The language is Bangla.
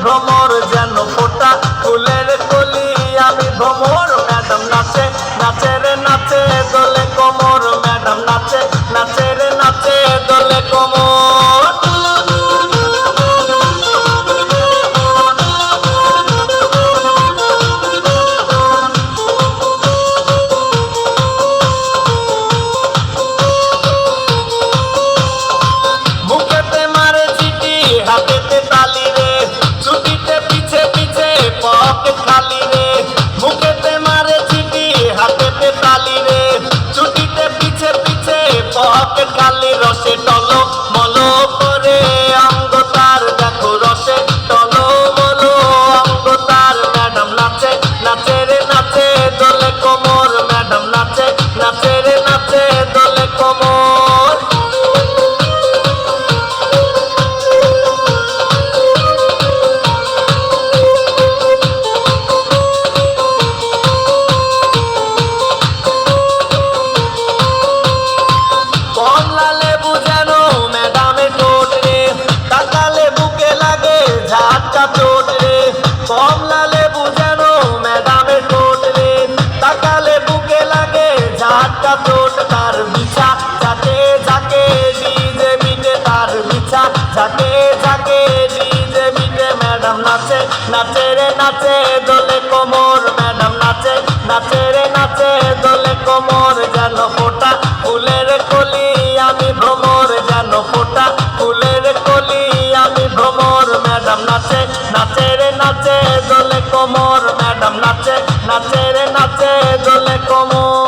ভ্রমর যেন ফোটা ফুলের কলি আমি ভ্রমর ম্যাডাম নাচে নাচে রে না যাতন তার বিচা যাকে যাকে নিজে মিটে তার বিচা যাকে যাকে নিজে মিটে ম্যাডাম নাচে নাচে রে নাচে দোলে কোমর, ম্যাডাম নাচে নাচে রে নাচে দোলে কোমর, যেন ফোটা, ফুলের কলি আমি ভ্রমর, যেন ফোটা, ফুলের কলি আমি ভ্রমর, ম্যাডাম নাচে নাচে রে নাচে দোলে কোমর, ম্যাডাম নাচে নাচে রে নাচে দোলে কোমর।